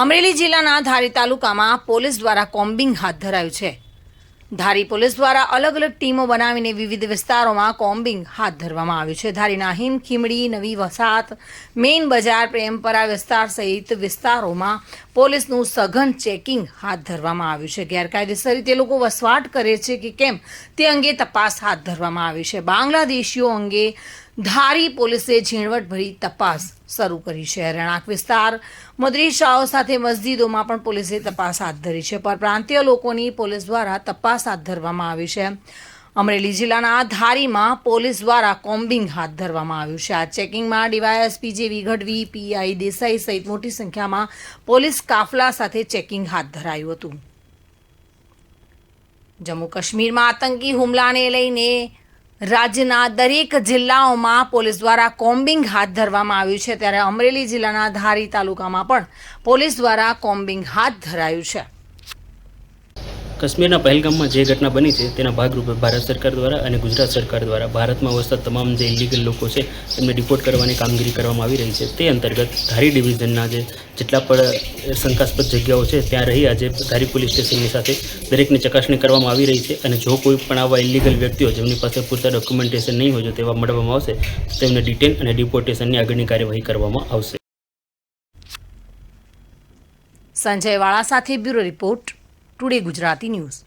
અમરેલી જિલ્લાના ધારી તાલુકામાં પોલીસ દ્વારા કોમ્બિંગ હાથ ધરાયું છે. ધારી પોલીસ દ્વારા અલગ અલગ ટીમો બનાવીને વિવિધ વિસ્તારોમાં કોમ્બિંગ હાથ ધરવામાં આવ્યું છે. ધારીના હિમ, ખીમડી, નવી વસાહત, મેઇન બજાર, પ્રેમપરા વિસ્તાર સહિત વિસ્તારોમાં પોલીસનું સઘન ચેકિંગ હાથ ધરવામાં આવ્યું છે. ગેરકાયદેસર રીતે લોકો વસવાટ કરે છે કે કેમ તે અંગે તપાસ હાથ ધરવામાં આવી છે. બાંગ્લાદેશીઓ અંગે ધારી પોલીસે ઝીણવટભરી તપાસ શરૂ કરી છે. રહેણાંક વિસ્તાર મદરીસાઓ સાથે મસ્જિદોમાં પણ પોલીસે તપાસ હાથ ધરી છે. પરપ્રાંતીય લોકોની પોલીસ દ્વારા તપાસ હાથ ધરવામાં આવી છે. અમરેલી જિલ્લાના ધારીમાં પોલીસ દ્વારા કોમ્બિંગ હાથ ધરવામાં આવ્યું છે. આ ચેકિંગમાં ડીવાયએસપી જેવી ગઢવી પીઆઈ દેસાઈ સહિત મોટી સંખ્યામાં પોલીસ કાફલા સાથે ચેકિંગ હાથ ધરાયું હતું. જમ્મુ કાશ્મીરમાં આતંકી હુમલાને લઈને રાજ્યના દરેક જિલ્લાઓમાં પોલીસ દ્વારા કોમ્બિંગ હાથ ધરવામાં આવ્યું છે. ત્યારે અમરેલી જિલ્લાના ધારી તાલુકામાં પણ પોલીસ દ્વારા કોમ્બિંગ હાથ ધરાયું છે. કાશ્મીરના પહેલગામમાં જે ઘટના બની છે, તેના ભાગરૂપે ભારત સરકાર દ્વારા અને ગુજરાત સરકાર દ્વારા ભારતમાં વસતા તમામ જે ઇલીગલ લોકો છે એમને ડિપોર્ટ કરવાની કામગીરી કરવામાં આવી રહી છે. તે અંતર્ગત ધારી ડિવિઝનના જે જેટલા પણ શંકાસ્પદ જગ્યાઓ છે, ત્યાં રહી આજે ધારી પોલીસ સ્ટેશનની સાથે દરેકની ચકાસણી કરવામાં આવી રહી છે અને જો કોઈ પણ આવા ઇલીગલ વ્યક્તિઓ જેમની પાસે પૂરતા ડોક્યુમેન્ટેશન નહીં હોય, જો તેવા મળવામાં આવશે તેમને ડિટેન અને ડિપોર્ટેશનની આગળની કાર્યવાહી કરવામાં આવશે. સંજય વાળા સાથે bureau report, today Gujarati news.